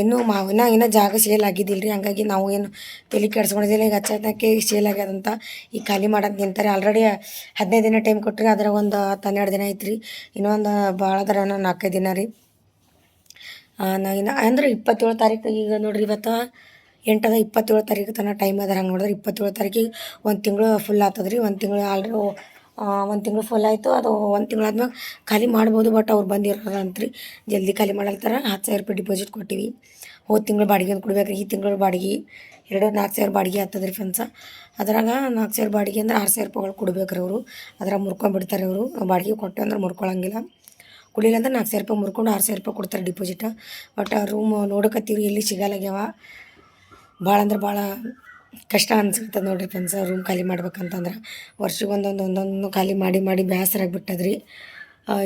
ಇನ್ನೂ ಮಾ ಇನ್ನೂ ಇನ್ನೂ ಜಾಗ ಸೇಲ್ ಆಗಿದ್ದಿಲ್ಲ ರೀ ಹಂಗಾಗಿ ನಾವು ಏನು ತಲೆ ಕೆಡ್ಸ್ಕೊಂಡಿದ್ದಿಲ್ಲ. ಈಗ ಅಚಾನಕ್ಕೆ ಸೇಲ್ ಆಗ್ಯದಂತ ಈಗ ಖಾಲಿ ಮಾಡೋದು ನಿಂತಾರೆ. ಆಲ್ರೆಡಿ ಹದಿನೈದು ದಿನ ಟೈಮ್ ಕೊಟ್ಟರೆ ಅದರ ಒಂದು ಹತ್ತು ಹನ್ನೆರಡು ದಿನ ಐತ್ರಿ. ಇನ್ನೊಂದು ಭಾಳ ಅದ್ರ ನಾಲ್ಕೈದು ದಿನ ರೀ. ನಾ ಇನ್ನು ಅಂದ್ರೆ ಇಪ್ಪತ್ತೇಳು ತಾರೀಕು ಈಗ ನೋಡ್ರಿ ಇವತ್ತು ಎಂಟದ ಇಪ್ಪತ್ತೇಳು ತಾರೀಕು ತನಕ ಟೈಮ್ ಅದ ಹಂಗೆ ನೋಡಿದ್ರೆ ಇಪ್ಪತ್ತೇಳು ತಾರೀಕಿಗೆ ಒಂದು ತಿಂಗಳು ಫುಲ್ ಆಗ್ತದೆ ರೀ ಒಂದು ತಿಂಗಳು ಆಲ್ರೆಡಿ ಒಂದು ತಿಂಗಳು ಫುಲ್ ಆಯಿತು. ಅದು ಒಂದು ತಿಂಗಳು ಆದ್ಮೇಲೆ ಖಾಲಿ ಮಾಡ್ಬೋದು ಬಟ್ ಅವ್ರು ಬಂದಿರೋರು ಅಂತ್ರಿ ಜಲ್ದಿ ಖಾಲಿ ಮಾಡಲ್ತಾರ. ಹತ್ತು ಸಾವಿರ ರೂಪಾಯಿ ಡಿಪಾಸಿಟ್ ಕೊಟ್ಟಿವಿ. ಹೋದ ತಿಂಗಳು ಬಾಡಿಗೆ ಅಂತ ಕೊಡ್ಬೇಕು ಈ ತಿಂಗಳು ಬಾಡಿಗೆ ಎರಡು ನಾಲ್ಕು ಸಾವಿರ ಬಾಡಿಗೆ ಆಗ್ತದ್ರಿ ಫ್ರೆಂಡ್ಸ ಅದ್ರಾಗ ನಾಲ್ಕು ಸಾವಿರ ಬಾಡಿಗೆ ಅಂದ್ರೆ ಆರು ಸಾವಿರ ರೂಪಾಯಿಗಳು ಕೊಡ್ಬೇಕ್ರಿ ಅವರು. ಅದ್ರಾಗ ಮುರ್ಕೊಂಡ್ಬಿಡ್ತಾರೆ ಅವರು. ಬಾಡಿಗೆ ಕೊಟ್ಟು ಅಂದ್ರೆ ಮುರ್ಕೊಳಂಗಿಲ್ಲ. ಕುಡಿಲಿಲ್ಲ ಅಂದ್ರೆ ನಾಲ್ಕು ಸಾವಿರ ರೂಪಾಯಿ ಮುರ್ಕೊಂಡು ಆರು ಸಾವಿರ ರೂಪಾಯಿ ಕೊಡ್ತಾರೆ ಡಿಪಾಸಿಟ್ ಬಟ್ ರೂಮ್ ನೋಡಕತ್ತೀವಿ ಎಲ್ಲಿ ಸಿಗಲ್ಲಾಗ್ಯಾವ ಭಾಳ ಅಂದ್ರೆ ಭಾಳ ಕಷ್ಟ ಅನ್ಸುತ್ತೆ ನೋಡ್ರಿ ಫ್ರೆಂಡ್ಸ್ ರೂಮ್ ಖಾಲಿ ಮಾಡ್ಬೇಕಂತಂದ್ರೆ. ವರ್ಷಕ್ಕೆ ಒಂದೊಂದು ಒಂದೊಂದು ಖಾಲಿ ಮಾಡಿ ಮಾಡಿ ಬೇಸರ ಆಗಿಬಿಟ್ಟದ್ರಿ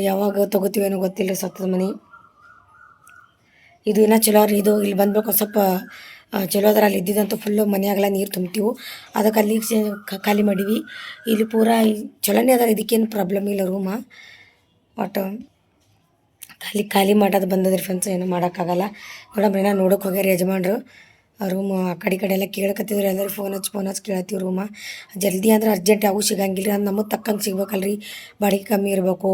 ಯಾವಾಗ ತೊಗೋತೀವೇನೋ ಗೊತ್ತಿಲ್ಲ ಸತ್ತದ ಮನೆ. ಇದು ಇನ್ನೂ ಚಲೋ ರೀ, ಇದು ಇಲ್ಲಿ ಬಂದ್ಬೇಕು ಸ್ವಲ್ಪ ಚಲೋ ಅದ್ರ ಅಲ್ಲಿ ಇದ್ದಿದ್ದಂತೂ ಫುಲ್ಲು ಮನೆಯಾಗೆಲ್ಲ ನೀರು ತುಂಬ್ತೀವಿ. ಅದಕ್ಕೆ ಅಲ್ಲಿ ಖಾಲಿ ಮಾಡೀವಿ. ಇಲ್ಲಿ ಪೂರಾ ಚಲೋನೇ ಅದ, ಇದಕ್ಕೇನು ಪ್ರಾಬ್ಲಮ್ ಇಲ್ಲ ರೂಮ ಒಟ್ಟು ಖಾಲಿ ಖಾಲಿ ಮಾಡೋದು ಬಂದದ್ರಿ ಫ್ರೆಂಡ್ಸ್ ಏನೂ ಮಾಡೋಕ್ಕಾಗಲ್ಲ. ನೋಡಮ್ಮ ಏನೋ ನೋಡೋಕೆ ಹೋಗ್ಯಾರ ಯಜಮಾನ್ರು. ರೂಮ್ ಆ ಕಡೆ ಕಡೆ ಎಲ್ಲ ಕೇಳಕತ್ತಿದ್ರು, ಎಲ್ಲರೂ ಫೋನ್ ಹಚ್ಚಿ ಫೋನ್ ಹಚ್ಚಿ ಕೇಳತ್ತೀವಿ ರೂಮ ಜಲ್ದಿ ಅಂದ್ರೆ ಅರ್ಜೆಂಟ್ ಯಾವೂ ಸಿಗಂಗಿಲ್ಲ ರೀ ನಮಗೆ ತಕ್ಕಂಗೆ ಸಿಗ್ಬೇಕಲ್ರಿ. ಬಾಡಿಗೆ ಕಮ್ಮಿ ಇರಬೇಕು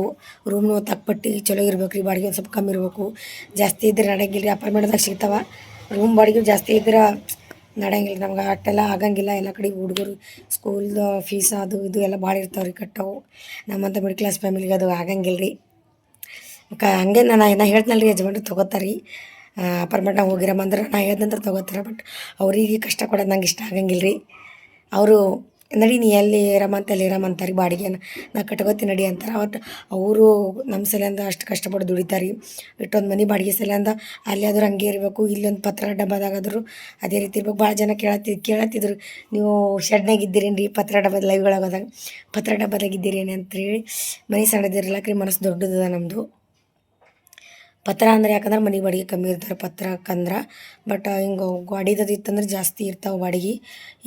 ರೂಮ್ನು ತಕ್ಕಪಟ್ಟಿ ಚಲೋ ಇರ್ಬೇಕು ರೀ ಬಾಡಿಗೆ ಒಂದು ಸ್ವಲ್ಪ ಕಮ್ಮಿ ಇರಬೇಕು. ಜಾಸ್ತಿ ಇದ್ರೆ ನಡೆಯಂಗಿಲ್ಲ ರೀ ಅಪಾರ್ಟ್ಮೆಂಟ್ದಾಗ ಸಿಗ್ತಾವೆ. ರೂಮ್ ಬಾಡಿಗೆ ಜಾಸ್ತಿ ಇದ್ರೆ ನಡೆಯಂಗಿಲ್ಲ ನಮ್ಗೆ ಅಟ್ಟೆಲ್ಲ ಆಗಂಗಿಲ್ಲ. ಎಲ್ಲ ಕಡೆ ಹುಡುಗರು ಸ್ಕೂಲ್ದು ಫೀಸ್ ಅದು ಇದು ಎಲ್ಲ ಭಾಳ ಇರ್ತಾವೆ ರೀ ಕಟ್ಟವು ನಮ್ಮಂಥ ಮಿಡ್ಲ್ ಕ್ಲಾಸ್ ಫ್ಯಾಮಿಲಿಗೆ ಅದು ಆಗಂಗಿಲ್ಲ ರೀ ಕ ಹಂಗೆ ನಾನು ನಾ ಹೇಳ್ದ್ನಲ್ಲ ರೀ ಯಜಮಾನ್ರು ತೊಗೋತಾರೆ. ರೀ ಅಪಾರ್ಟ್ಮೆಂಟ್ನಾಗ ಹೋಗಿರಮ್ಮ ಅಂದ್ರೆ ನಾ ಹೇಳ್ದಂದ್ರೆ ತೊಗೋತಾರೆ ಬಟ್ ಅವ್ರಿಗೆ ಕಷ್ಟ ಕೊಡೋದು ನಂಗೆ ಇಷ್ಟ ಆಗಂಗಿಲ್ಲ ರೀ ಅವರು, ನಡಿ ನೀ ಎಲ್ಲಿ ಇರಮ್ಮ ಅಂತ ಅಲ್ಲಿ ಇರಮ್ಮ ಅಂತಾರೆ ಬಾಡಿಗೆನ, ನಾ ಕಟ್ಕೋತೀನಿ ನಡಿ ಅಂತಾರೆ. ಅವತ್ತು ಅವರು ನಮ್ಮ ಸಲಿಂದ ಅಷ್ಟು ಕಷ್ಟಪಟ್ಟು ದುಡಿತಾರೆ. ಇಟ್ಟೊಂದು ಮನೆ ಬಾಡಿಗೆ ಸಲಿಂದ ಅಲ್ಲಿ ಆದರೂ ಹಂಗೆ ಇರಬೇಕು, ಇಲ್ಲೊಂದು ಪತ್ರ ಡಬ್ಬದಾಗಾದ್ರು ಅದೇ ರೀತಿ ಇರ್ಬೇಕು. ಭಾಳ ಜನ ಕೇಳತ್ತಿ, ಕೇಳತ್ತಿದ್ರು, ನೀವು ಶೆಡ್ನಾಗ ಇದ್ದೀರೇನು ರೀ ಪತ್ರ ಡಬ್ಬದ ಲೈವ್ ಒಳಗೋದಾಗ ಪತ್ರ ಇದ್ದೀರೇನು ಅಂತೇಳಿ ಮನೆ ಸಣ್ಣದಿರಲಕ್ರಿ, ಮನಸ್ಸು ದೊಡ್ಡದದ ನಮ್ಮದು ಪತ್ರ ಅಂದ್ರೆ ಯಾಕಂದ್ರೆ ಮನೆ ಬಾಡಿಗೆ ಕಮ್ಮಿ ಇರ್ತಾರೆ ಪತ್ರಕ್ಕಂದ್ರೆ ಬಟ್ ಹಿಂಗೆ ಗಾಡಿದದು ಇತ್ತಂದ್ರೆ ಜಾಸ್ತಿ ಇರ್ತಾವೆ ಬಾಡಿಗೆ.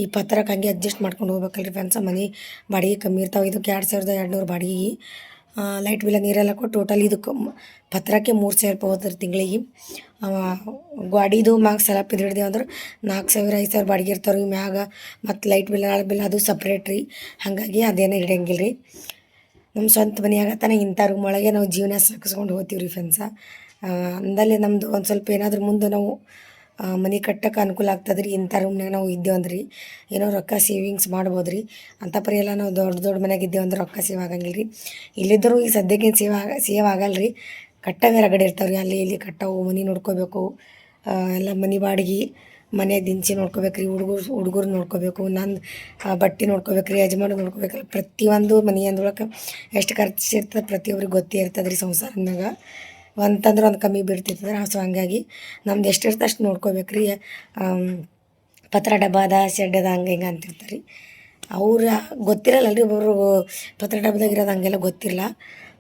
ಈ ಪತ್ರಕ್ಕೆ ಹಂಗೆ ಅಡ್ಜಸ್ಟ್ ಮಾಡ್ಕೊಂಡು ಹೋಗ್ಬೇಕಲ್ರಿ ಫ್ರೆಂಡ್ಸ್ ಮನೆ ಬಾಡಿಗೆ ಕಮ್ಮಿ ಇರ್ತಾವೆ. ಇದಕ್ಕೆ ಎರಡು ಸಾವಿರದ ಎರಡುನೂರು ಬಾಡಿಗೆ. ಲೈಟ್ ಬಿಲ್ಲ ನೀರೆಲ್ಲ ಕೊಟ್ಟು ಟೋಟಲ್ ಇದಕ್ಕೆ ಪತ್ರಕ್ಕೆ ಮೂರು ಸಾವಿರ ರೂಪಾಯಿ ಹೋದ್ರೆ ತಿಂಗಳಿಗೆ. ಗಾಡಿದು ಮ್ಯಾಗ ಸಲಪ್ ಇದು ಹಿಡ್ದೇವು ಅಂದ್ರೆ ನಾಲ್ಕು ಸಾವಿರ, ಐದು ಸಾವಿರ ಬಾಡಿಗೆ ಇರ್ತಾವ್ರಿ ಮ್ಯಾಗ. ಮತ್ತು ಲೈಟ್ ಬಿಲ್ ನಾಳೆ ಬಿಲ್ ಅದು ಸಪ್ರೇಟ್ ರೀ. ಹಾಗಾಗಿ ಅದೇನು ಹಿಡಿಯಂಗಿಲ್ಲ ರೀ ನಮ್ಮ ಸ್ವಂತ ಮನೆಯಾಗ ತಾನೇ ಇಂಥ ರೂಮ್ ಒಳಗೆ ನಾವು ಜೀವನ ಸಾಗಿಸ್ಕೊಂಡು ಹೋಗ್ತೀವಿ ರೀ ಫ್ರೆಂಡ್ಸ ಅಂದಲ್ಲಿ ನಮ್ಮದು ಒಂದು ಸ್ವಲ್ಪ ಏನಾದರೂ ಮುಂದೆ ನಾವು ಮನೆ ಕಟ್ಟಕ್ಕೆ ಅನುಕೂಲ ಆಗ್ತದೆ ರೀ ಇಂಥ ರೂಮ್ನಾಗ ನಾವು ಇದ್ದೇವೆ ಅಂದ್ರೆ. ಏನೋ ರೊಕ್ಕ ಸೇವಿಂಗ್ಸ್ ಮಾಡ್ಬೋದು ರೀ ಅಂಥ ಪರಿ ಎಲ್ಲ ನಾವು ದೊಡ್ಡ ದೊಡ್ಡ ಮನೆಯಾಗ ಇದ್ದೇವೆ ಅಂದ್ರೆ ರೊಕ್ಕ ಸೇವ್ ಆಗಂಗಿಲ್ಲ ರೀ ಇಲ್ಲಿದ್ದರೂ ಈಗ ಸದ್ಯಕ್ಕೆ ಸೇವ್ ಆಗ, ಸೇವ್ ಆಗಲ್ಲ ರೀ ಕಟ್ಟವೇ ರಗಡೆ ಇರ್ತಾವೆ ರೀ ಅಲ್ಲಿ ಇಲ್ಲಿ ಕಟ್ಟವು, ಮನೆ ನೋಡ್ಕೋಬೇಕು. ಎಲ್ಲ ಮನೆ ಬಾಡಿಗೆ, ಮನೆ ದಿನಸಿ ನೋಡ್ಕೋಬೇಕು ರೀ ಹುಡುಗರು ಹುಡುಗರು ನೋಡ್ಕೋಬೇಕು ನಂದು ಬಟ್ಟೆ ನೋಡ್ಕೋಬೇಕು ರೀ ಯಜಮಾನ ನೋಡ್ಕೋಬೇಕಲ್ಲ, ಪ್ರತಿಯೊಂದು ಮನೆ ಎಷ್ಟು ಖರ್ಚು ಇರ್ತದೆ ಪ್ರತಿಯೊಬ್ಬರಿಗೆ ಗೊತ್ತೇ ಇರ್ತದೆ ರೀ ಸಂಸಾರನಾಗ ಒಂತಂದ್ರೆ ಒಂದು ಕಮ್ಮಿ ಬೀಳ್ತಿರ್ತದೆ ಸೊ ಹಂಗಾಗಿ ನಮ್ದು ಎಷ್ಟು ಇರ್ತದೆ ಅಷ್ಟು ನೋಡ್ಕೋಬೇಕು ರೀ ಪತ್ರ ಡಬ್ಬ ಅದ ಶೆಡ್ ಅದ ಹಂಗೆ ಹಿಂಗೆ ಅಂತಿರ್ತಾರೆ. ರೀ ಅವ್ರ ಗೊತ್ತಿರಲ್ಲ ರೀ ಒಬ್ಬರು ಪತ್ರ ಡಬ್ಬದಾಗ ಇರೋದು ಹಂಗೆಲ್ಲ ಗೊತ್ತಿರಲ್ಲ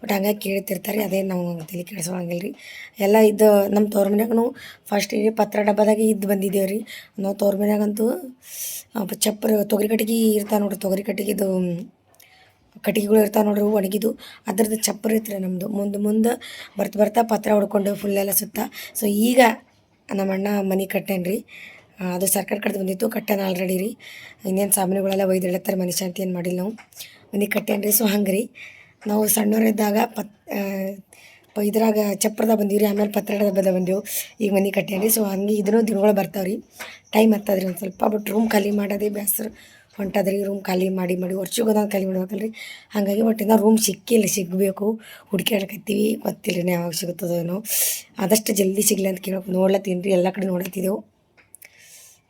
ಬಟ್ ಹಂಗಾಗಿ ಕೇಳ್ತಿರ್ತಾರೆ, ಅದೇ ನಾವು ತಲೆ ಕೆಡಿಸೋಂಗಿಲ್ಲ ರೀ ಎಲ್ಲ ಇದು ನಮ್ಮ ತೋರ್ ಫಸ್ಟ್ ಈ ಪತ್ರ ಡಬ್ಬದಾಗೆ ಇದ್ದು ಬಂದಿದ್ದೇವೆ ರೀ ನಾವು ತೋರ್ ಮನ್ಯಾಗಂತೂ ಚಪ್ಪರ ತೊಗರಿ ಕಟ್ಟಿಗೆ ಇರ್ತಾವೆ ನೋಡ್ರಿ, ತೊಗರಿ ಕಟ್ಟಿಗೆದು ಕಟ್ಟಿಗೆಗಳು ಇರ್ತಾವೆ ನೋಡ್ರಿ ಒಣಗಿದು ಅದ್ರದ್ದು ಚಪ್ಪರ ರೀ ನಮ್ಮದು ಮುಂದೆ ಮುಂದೆ ಬರ್ತಾ ಬರ್ತಾ ಪತ್ರ ಹೊಡ್ಕೊಂಡು ಎಲ್ಲ ಸುತ್ತ. ಸೊ ಈಗ ನಮ್ಮ ಅಣ್ಣ ಮನೆ ರೀ ಅದು ಸರ್ಕಾರ ಕಡ್ದು ಬಂದಿತ್ತು, ಕಟ್ಟೇನ ಆಲ್ರೆಡಿ ರೀ. ಇನ್ನೇನು ಸಾಮಾನುಗಳೆಲ್ಲ ಒಯ್ದು ಇಡತ್ತಾರೆ ಮನೆ ಶಾಂತಿ ಏನು ಮಾಡಿಲ್ಲ ನಾವು. ಮನೆ ಕಟ್ಟೇನಿ ರೀ ಸೊ ಹಂಗೆ ರೀ ನಾವು ಸಣ್ಣವರಿದ್ದಾಗ ಪತ್ ಇದ್ರಾಗ ಚಪ್ಪರದ ಬಂದೀವಿ ರೀ ಆಮೇಲೆ ಪತ್ರ ಬದ ಬಂದೆವು. ಈಗ ಮನೆ ಕಟ್ಟೇನಿ ರೀ ಸೊ ಹಂಗೆ ಇದನ್ನೂ ದಿನಗಳು ಬರ್ತಾವೆ ರೀ ಟೈಮ್ ಹತ್ತದ್ರಿ ಒಂದು ಸ್ವಲ್ಪ ಬಟ್ ರೂಮ್ ಖಾಲಿ ಮಾಡೋದೇ ಬೇಸರ ಹೊಂಟದ್ರಿ ರೂಮ್ ಖಾಲಿ ಮಾಡಿ ಮಾಡಿ ವರ್ಷಕ್ಕೊಂದೊಂದು ಖಾಲಿ ಮಾಡ್ಬೇಕಲ್ಲ ರೀ ಹಾಗಾಗಿ ಇನ್ನೂ ರೂಮ್ ಸಿಕ್ಕಿಲ್ಲ, ಸಿಗಬೇಕು. ಹುಡುಕ್ಯಾಡಕತ್ತೀವಿ ಗೊತ್ತಿಲ್ಲ ರೀ ಯಾವಾಗ ಸಿಗುತ್ತದೇನೋ ಆದಷ್ಟು ಜಲ್ದಿ ಸಿಗಲಿ ಅಂತ ಕೇಳಕ್ಕೆ ನೋಡ್ಲತ್ತೀನಿ ರೀ ಎಲ್ಲ ಕಡೆ ನೋಡತ್ತಿದ್ದೆವು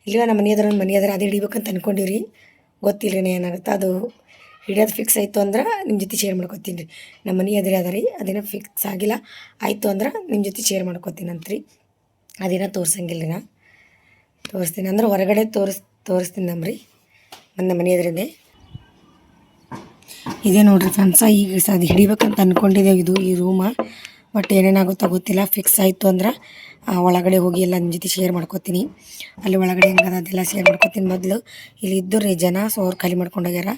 ಇಲ್ಲ ನಮ್ಮ ಮನೆ ಅದ್ರ ಮನೆ ಎದುರು ಅದು ಹಿಡಿಬೇಕಂತ ರೀ ಗೊತ್ತಿಲ್ಲ ರೀ ಏನಾಗುತ್ತೆ ಅದು. ಹಿಡಿಯೋದು ಫಿಕ್ಸ್ ಆಯಿತು ಅಂದ್ರೆ ನಿಮ್ಮ ಜೊತೆ ಶೇರ್ ಮಾಡ್ಕೊತೀನಿ ರೀ ನಮ್ಮ ಮನೆ ಎದುರು ಅದ ರೀ. ಅದೇನೋ ಫಿಕ್ಸ್ ಆಗಿಲ್ಲ. ಆಯಿತು ಅಂದ್ರೆ ನಿಮ್ಮ ಜೊತೆ ಶೇರ್ ಮಾಡ್ಕೊತೀನಿ ಅಂತ ರೀ ಅದೇನೋ ತೋರ್ಸಂಗಿಲ್ಲ ನಾ ತೋರಿಸ್ತೀನಿ. ಅಂದ್ರೆ ಹೊರಗಡೆ ತೋರಿಸ್ ತೋರಿಸ್ತೀನಿ ನಮ್ರಿ. ನನ್ನ ಮನೆ ಎದುರಿದೆ ಇದೇ ನೋಡ್ರಿ ಫ್ರೆಂಡ್ಸ ಈಗ ಅದು ಹಿಡಿಬೇಕಂತ ಅಂದ್ಕೊಂಡಿದ್ದೇವೆ ಇದು, ಈ ರೂಮ ಬಟ್ ಏನೇನಾಗುತ್ತೋ ಗೊತ್ತಿಲ್ಲ ಫಿಕ್ಸ್ ಆಯಿತು ಅಂದ್ರೆ ಒಳಗಡೆ ಹೋಗಿ ಎಲ್ಲ ನಿಮ್ಮ ಜೊತೆ ಶೇರ್ ಮಾಡ್ಕೋತೀನಿ. ಅಲ್ಲಿ ಒಳಗಡೆ ಹೆಂಗದ ಅದೆಲ್ಲ ಶೇರ್ ಮಾಡ್ಕೋತೀನಿ ಮೊದಲು. ಇಲ್ಲಿ ರೀ ಜನ ಸೊ ಅವ್ರು ಖಾಲಿ ಮಾಡ್ಕೊಂಡೋಗ್ಯಾರ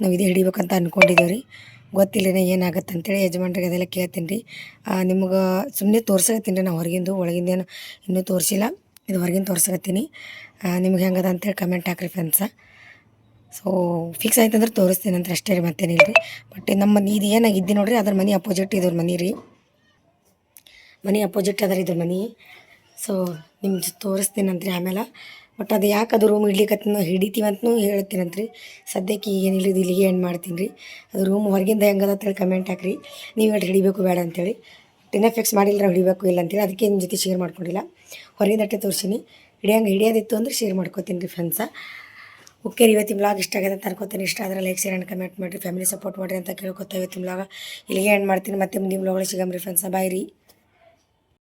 ನಾವು ಇದೇ ಹಿಡಿಬೇಕಂತ ಅಂದ್ಕೊಂಡಿದ್ದೇವೆ ರೀ. ಗೊತ್ತಿಲ್ಲ ಏನಾಗುತ್ತೆ ಅಂತೇಳಿ ಯಜಮಾನ್ರಿಗೆ ಅದೆಲ್ಲ ಕೇಳ್ತೀನಿ ರೀ. ನಿಮ್ಗೆ ಸುಮ್ಮನೆ ತೋರ್ಸಕತ್ತೀನಿ ರೀ ನಾವು ಹೊರಗಿಂದು ಒಳಗಿಂದೇನು ಇನ್ನೂ ತೋರಿಸಿಲ್ಲ. ಇದು ಹೊರಗಿಂದ ತೋರ್ಸಕತ್ತೀನಿ. ನಿಮ್ಗೆ ಹೆಂಗದ ಅಂತೇಳಿ ಕಮೆಂಟ್ ಹಾಕ್ರಿ ಫ್ರೆಂಡ್ಸ ಸೊ ಫಿಕ್ಸ್ ಆಯ್ತು ಅಂದ್ರೆ ತೋರಿಸ್ತೀನಿ ಅಂತ ಅಷ್ಟೇ ರೀ ಮತ್ತೇನಿಲ್ಲ ರೀ ಬಟ್ ನಮ್ಮ ಇದು ಏನಾಗಿದ್ದು ನೋಡ್ರಿ, ಅದ್ರ ಮನೆ ಅಪೋಸಿಟ್ ಇದ್ರ ಮನೆ ರೀ. ಮನೆ ಅಪೋಸಿಟ್ ಅದ ರೀ ಇದ್ರ ಮನೆ. ಸೊ ನಿಮ್ಗೆ ತೋರಿಸ್ತೀನಿ ರೀ ಆಮೇಲೆ. ಬಟ್ ಅದು ಯಾಕೆ ಅದು ರೂಮ್ ಇಡ್ಲಿಕ್ಕೆ ಹಿಡಿತೀವಿ ಅಂತನೂ ಹೇಳ್ತೀನಂತ್ರಿ ಸದ್ಯಕ್ಕೆ ಏನಿಲ್ಲ ಇಲ್ಲಿಗೆ ಏನು ಮಾಡ್ತೀನಿ ರೀ. ಅದು ರೂಮ್ ಹೊರಗಿಂದ ಹೆಂಗದ ಅಂತೇಳಿ ಕಮೆಂಟ್ ಹಾಕ್ರಿ. ನೀವು ಹೇಳಿ ಹಿಡಿಬೇಕು ಬೇಡ ಅಂತೇಳಿ. ಇನ್ನೂ ಫಿಕ್ಸ್ ಮಾಡಿಲ್ಲ ಹಿಡಿಬೇಕು ಇಲ್ಲ ಅಂತೇಳಿ. ಅದಕ್ಕೆ ನಿಮ್ಮ ಜೊತೆ ಶೇರ್ ಮಾಡ್ಕೊಂಡಿಲ್ಲ. ಹೊರಗಿಂದಟ್ಟೆ ತೋರಿಸೀನಿ ಹಿಡಿಯಂಗೆ ಹಿಡಿಯೋದಿತ್ತು ಅಂದ್ರೆ ಶೇರ್ ಮಾಡ್ಕೋತೀನಿ ರೀ ಫ್ರೆಂಡ್ಸ ಓಕೆ ಇವತ್ತಿನ ಬ್ಲಾಗ್ ಇಷ್ಟ ಆಗಿದೆ ಅಂತ ಇಷ್ಟ ಆದರೆ ಲೈಕ್ ಶೇರ್ ಆ್ಯಂಡ್ ಕಮೆಂಟ್ ಮಾಡಿರಿ. ಫ್ಯಾಮಿಲಿ ಸಪೋರ್ಟ್ ಮಾಡಿರಿ ಅಂತ ಕೇಳ್ಕೊತಾ ಇವತ್ತಿನ ಬ್ಲಾಗ ಇಲ್ಲಿಗೆ ಎಂಡ್ ಮಾಡ್ತೀನಿ. ಮತ್ತೆ ಮುಂದಿನ ಬ್ಲಾಗ್ ಸಿಗಮ್ರಿ ಫ್ರೆಂಡ್ಸ್ ಬಾಯ್ ರೀ.